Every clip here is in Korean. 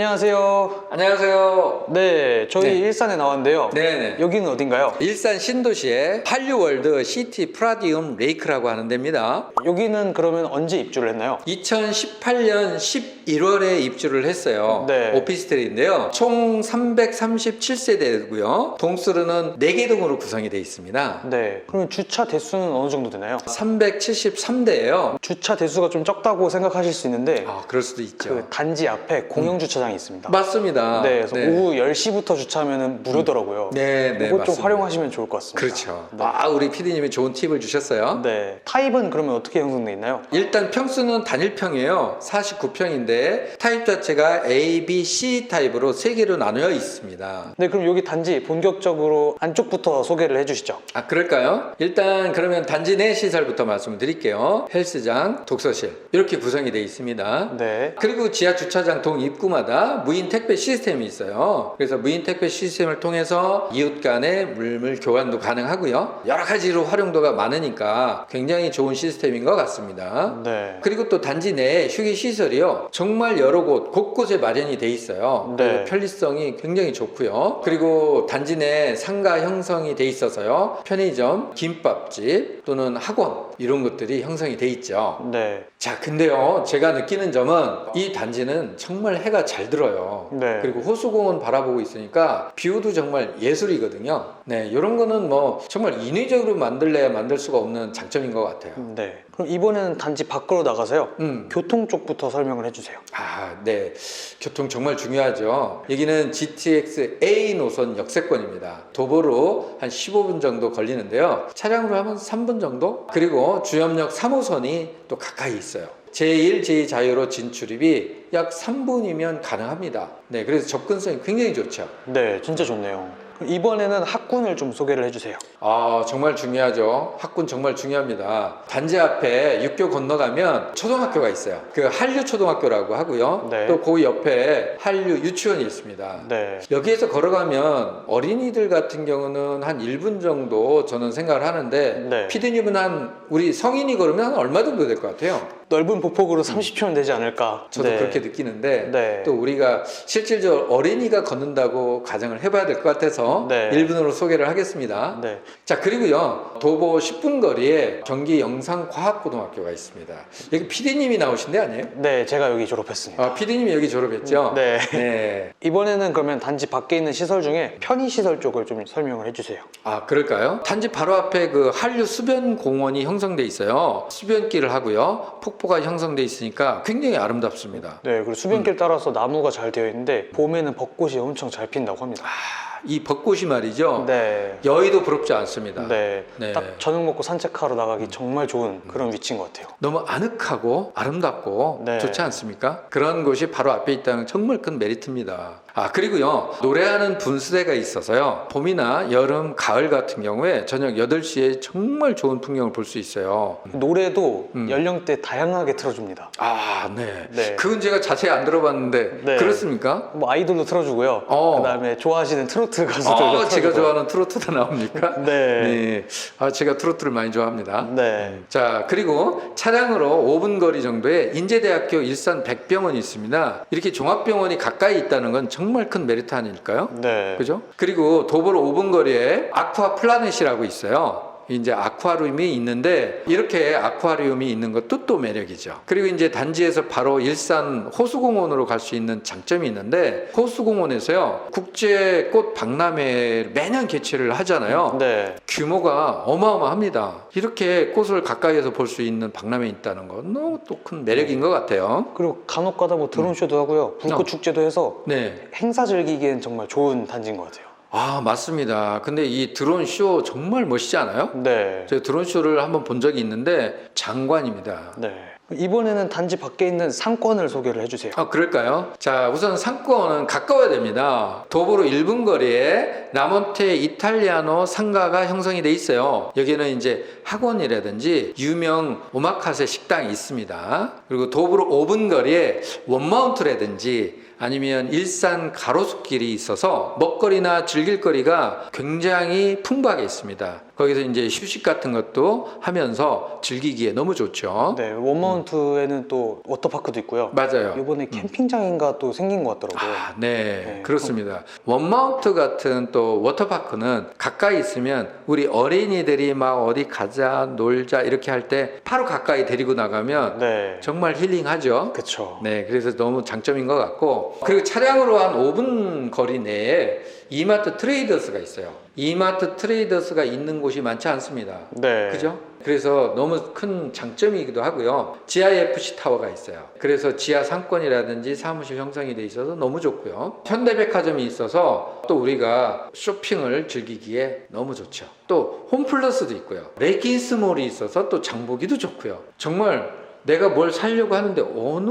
안녕하세요. 안녕하세요. 네, 저희 네. 일산에 나왔는데요. 네네. 여기는 어딘가요? 일산 신도시의 한류월드 시티 프라디움 레이크라고 하는 데입니다. 여기는 그러면 언제 입주를 했나요? 2018년 11월에 입주를 했어요. 네. 오피스텔인데요. 총 337세대고요. 동수로는 4개 동으로 구성이 되어 있습니다. 네. 그러면 주차 대수는 어느 정도 되나요? 373대예요. 주차 대수가 좀 적다고 생각하실 수 있는데 아, 그럴 수도 있죠. 그 단지 앞에 공영 주차장 이 있습니다. 맞습니다. 네, 그래서 네. 오후 10시부터 주차하면 무료더라고요. 네, 네, 이것 좀 맞습니다. 활용하시면 좋을 것 같습니다. 그렇죠. 네. 아, 우리 PD님이 좋은 팁을 주셨어요. 네. 타입은 그러면 어떻게 형성돼 있나요? 일단 평수는 단일평이에요. 49평인데 타입 자체가 A, B, C 타입으로 세 개로 나누어 있습니다. 네, 그럼 여기 단지 본격적으로 안쪽부터 소개를 해주시죠. 아, 그럴까요? 일단 그러면 단지 내 시설부터 말씀을 드릴게요. 헬스장, 독서실 이렇게 구성이 되어 있습니다. 네. 그리고 지하 주차장 동 입구마다 무인 택배 시스템이 있어요. 그래서 무인 택배 시스템을 통해서 이웃 간의 물물 교환도 가능하고요. 여러 가지로 활용도가 많으니까 굉장히 좋은 시스템인 것 같습니다. 네. 그리고 또 단지 내에 휴게 시설이요 정말 여러 곳 곳곳에 마련이 돼 있어요. 네. 편리성이 굉장히 좋고요. 그리고 단지 내 상가 형성이 돼 있어서요 편의점, 김밥집 또는 학원 이런 것들이 형성이 돼 있죠. 네. 자, 근데요 제가 느끼는 점은 이 단지는 정말 해가 잘 들어요. 네. 그리고 호수공원 바라보고 있으니까 뷰도 정말 예술이거든요. 네, 이런 거는 뭐 정말 인위적으로 만들래야 만들 수가 없는 장점인 것 같아요. 네. 그럼 이번에는 단지 밖으로 나가서요. 음. 교통 쪽부터 설명을 해주세요. 아, 네. 교통 정말 중요하죠. 여기는 GTX A 노선 역세권입니다. 도보로 한 15분 정도 걸리는데요. 차량으로 하면 3분 정도? 그리고 주염역 3호선이 또 가까이 있어요. 제1, 제2 자유로 진출입이 약 3분이면 가능합니다. 네, 그래서 접근성이 굉장히 좋죠. 네, 진짜 좋네요. 이번에는 학군을 좀 소개를 해주세요. 아, 정말 중요하죠. 학군 정말 중요합니다. 단지 앞에 육교 건너가면 초등학교가 있어요. 그 한류 초등학교라고 하고요. 네. 또그 옆에 한류 유치원이 있습니다. 네. 여기에서 걸어가면 어린이들 같은 경우는 한 1분 정도 저는 생각을 하는데 네. 피디님은 한 우리 성인이 걸으면 얼마 정도 될 것 같아요? 넓은 보폭으로 30초면 되지 않을까. 음. 저도 네. 그렇게 느끼는데 네. 또 우리가 실질적으로 어린이가 걷는다고 가정을 해봐야 될 것 같아서 네. 1분으로 소개를 하겠습니다. 네. 자 그리고요 도보 10분 거리에 경기 영상과학고등학교가 있습니다. 여기 PD님이 나오신 데 아니에요? 네, 제가 여기 졸업했습니다. 아 PD님이 여기 졸업했죠? 네. 네. 이번에는 그러면 단지 밖에 있는 시설 중에 편의시설 쪽을 좀 설명을 해주세요. 아 그럴까요? 단지 바로 앞에 그 한류 수변 공원이 형성돼 있어요. 수변길을 하고요. 폭포가 형성돼 있으니까 굉장히 아름답습니다. 네, 그리고 수변길 따라서 나무가 잘 되어 있는데 봄에는 벚꽃이 엄청 잘 핀다고 합니다. 아, 이 벚 꽃이 말이죠. 네. 여의도 부럽지 않습니다. 네. 네. 딱 저녁 먹고 산책하러 나가기 정말 좋은 그런 위치인 것 같아요. 너무 아늑하고 아름답고 네. 좋지 않습니까? 그런 곳이 바로 앞에 있다는 정말 큰 메리트입니다. 아, 그리고요, 노래하는 분수대가 있어서요, 봄이나 여름, 가을 같은 경우에 저녁 8시에 정말 좋은 풍경을 볼 수 있어요. 노래도 음. 연령대 다양하게 틀어주니다. 아, 네. 네. 그건 제가 자세히 안 들어봤는데, 네. 그렇습니까? 뭐 아이돌도 틀어주고요. 어. 그다음에 좋아하시는 트로트 가수들도 아, 틀어주고요. 제가 좋아하는 트로트도 나옵니까? 네. 네. 아, 제가 트로트를 많이 좋아합니다. 네. 자, 그리고 차량으로 5분 거리 정도에 인제대학교 일산 백병원이 있습니다. 이렇게 종합병원이 가까이 있다는 건 정말 큰 메리트 아닐까요? 네. 그죠? 그리고 도보로 5분 거리에 아쿠아 플라넷이라고 있어요. 이제 아쿠아리움이 있는데 이렇게 아쿠아리움이 있는 것도 또 매력이죠. 그리고 이제 단지에서 바로 일산 호수공원으로 갈 수 있는 장점이 있는데 호수공원에서요 국제 꽃 박람회 매년 개최를 하잖아요. 네. 규모가 어마어마합니다. 이렇게 꽃을 가까이에서 볼 수 있는 박람회 있다는 건 너무 또 큰 매력인 것 같아요. 그리고 간혹 가다 뭐 드론쇼도 하고요. 불꽃 어. 축제도 해서 네. 행사 즐기기엔 정말 좋은 단지인 것 같아요. 아, 맞습니다. 근데 이 드론 쇼 정말 멋있지 않아요? 네. 제가 드론 쇼를 한번 본 적이 있는데 장관입니다. 네. 이번에는 단지 밖에 있는 상권을 소개를 해주세요. 아, 그럴까요? 자, 우선 상권은 가까워야 됩니다. 도보로 1분 거리에 나몬테 이탈리아노 상가가 형성이 돼 있어요. 여기는 이제 학원이라든지 유명 오마카세 식당이 있습니다. 그리고 도보로 5분 거리에 원마운트라든지 아니면 일산 가로수길이 있어서 먹거리나 즐길 거리가 굉장히 풍부하게 있습니다. 거기서 이제 휴식 같은 것도 하면서 즐기기에 너무 좋죠. 네, 원마운트에는 또 워터파크도 있고요. 맞아요. 이번에 캠핑장인가 또 생긴 것 같더라고요. 아, 네, 네, 그렇습니다. 원마운트 같은 또 워터파크는 가까이 있으면 우리 어린이들이 막 어디 가자, 놀자 이렇게 할 때 바로 가까이 데리고 나가면 네, 정말 힐링하죠. 그쵸. 네, 그래서 너무 장점인 것 같고 그리고 차량으로 한 5분 거리 내에 이마트 트레이더스가 있어요. 이마트 트레이더스가 있는 곳이 많지 않습니다. 네. 그죠? 그래서 너무 큰 장점이기도 하고요. 지하에 FC 타워가 있어요. 그래서 지하 상권이라든지 사무실 형성이 돼 있어서 너무 좋고요. 현대백화점이 있어서 또 우리가 쇼핑을 즐기기에 너무 좋죠. 또 홈플러스도 있고요. 레이킨스몰이 있어서 또 장보기도 좋고요. 정말 내가 뭘 살려고 하는데 어느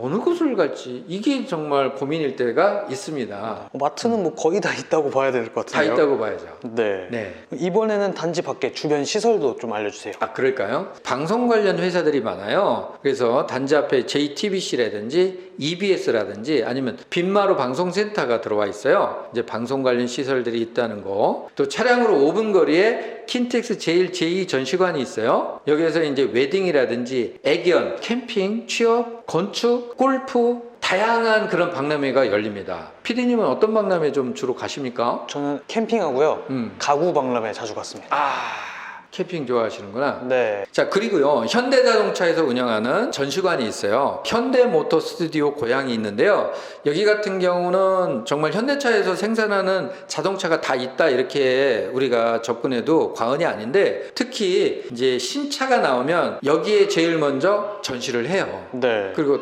어느 곳을 갈지 이게 정말 고민일 때가 있습니다. 마트는 뭐 거의 다 있다고 봐야 될 것 다 같은데요. 있다고 봐야죠. 네. 네. 이번에는 단지 밖에 주변 시설도 좀 알려주세요. 아, 그럴까요? 방송 관련 회사들이 많아요. 그래서 단지 앞에 JTBC라든지 EBS라든지 아니면 빈마루 방송센터가 들어와 있어요. 이제 방송 관련 시설들이 있다는 거. 또 차량으로 5분 거리에 킨텍스 제일 제2 전시관이 있어요. 여기에서 이제 웨딩이라든지 애견, 캠핑, 취업, 건축, 골프, 다양한 그런 박람회가 열립니다. 피디님은 어떤 박람회 좀 주로 가십니까? 저는 캠핑하고요. 음. 가구 박람회 자주 갔습니다. 아, 캠핑 좋아하시는구나. 네. 자 그리고요 현대자동차에서 운영하는 전시관이 있어요 현대모터 스튜디오 고양이 있는데요 여기 같은 경우는 정말 현대차에서 생산하는 자동차가 다 있다 이렇게 우리가 접근해도 과언이 아닌데 특히 이제 신차가 나오면 여기에 제일 먼저 전시를 해요 네. 그리고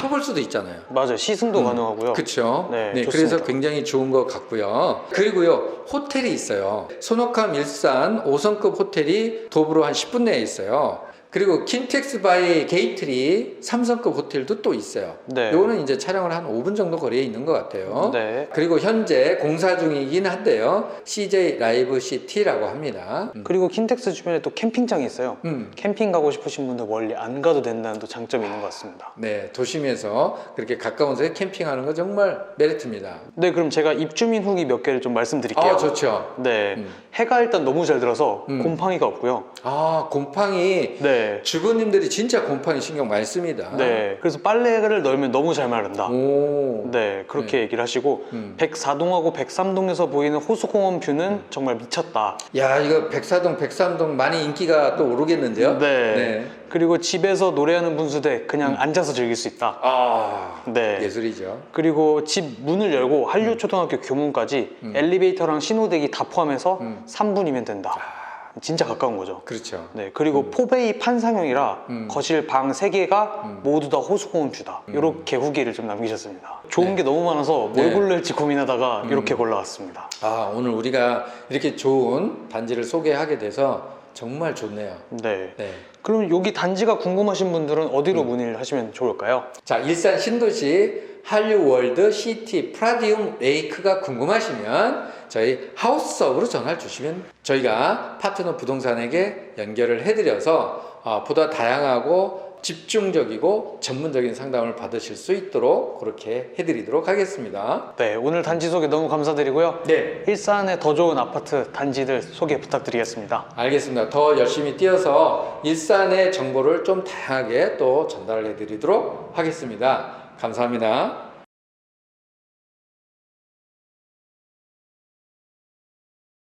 타볼 수도 있잖아요 맞아요. 시승도 음, 가능하고요. 그렇죠. 네, 네. 그래서 굉장히 좋은 것 같고요. 그리고요, 호텔이 있어요. 손옥함 일산 5성급 호텔이 도보로 한 10분 내에 있어요. 그리고 킨텍스 바이 게이트리 3성급 호텔도 또 있어요. 네. 요거는 이제 촬영을 한 5분 정도 거리에 있는 것 같아요. 네. 그리고 현재 공사 중이긴 한데요. CJ 라이브 시티라고 합니다. 음. 그리고 킨텍스 주변에 또 캠핑장이 있어요. 음. 캠핑 가고 싶으신 분들 멀리 안 가도 된다는 또 장점이 있는 것 같습니다. 네, 도심에서 그렇게 가까운 곳에 캠핑하는 거 정말 메리트입니다. 네, 그럼 제가 입주민 후기 몇 개를 좀 말씀드릴게요. 아, 좋죠. 네. 음. 해가 일단 너무 잘 들어서 음. 곰팡이가 없고요. 아, 곰팡이 네. 주부님들이 진짜 곰팡이 신경 많이 씁니다. 네. 그래서 빨래를 넣으면 너무 잘 마른다. 오. 네, 그렇게 얘기를 하시고 음. 104동하고 103동에서 보이는 호수공원 뷰는 정말 미쳤다. 야, 이거 백사동, 백삼동 많이 인기가 또 오르겠는데요? 네. 그리고 집에서 노래하는 분수대 그냥 앉아서 즐길 수 있다. 아, 네. 예술이죠. 그리고 집 문을 열고 한류초등학교 교문까지 음. 엘리베이터랑 신호대기 다 포함해서 음. 3분이면 된다. 진짜 가까운 거죠. 그렇죠. 네, 그리고 포베이 판상형이라 음. 거실 방 3개가 음. 모두 다 호수공원 뷰다. 이렇게 후기를 좀 남기셨습니다. 좋은 네. 게 너무 많아서 뭘 네. 고를지 고민하다가 음. 이렇게 골라왔습니다. 아, 오늘 우리가 이렇게 좋은 단지를 소개하게 돼서 정말 좋네요. 네. 네. 그럼 여기 단지가 궁금하신 분들은 음. 어디로 문의를 하시면 좋을까요? 자, 일산 신도시 한류월드 시티 프라디움 레이크가 궁금하시면 저희 하우스업으로 전화를 주시면 저희가 파트너 부동산에게 연결을 해드려서 어, 보다 다양하고 집중적이고 전문적인 상담을 받으실 수 있도록 그렇게 해드리도록 하겠습니다. 네, 오늘 단지 소개 너무 감사드리고요. 네, 일산의 더 좋은 아파트 단지들 소개 부탁드리겠습니다. 알겠습니다. 더 열심히 뛰어서 일산의 정보를 좀 다양하게 또 전달해 드리도록 하겠습니다. 감사합니다.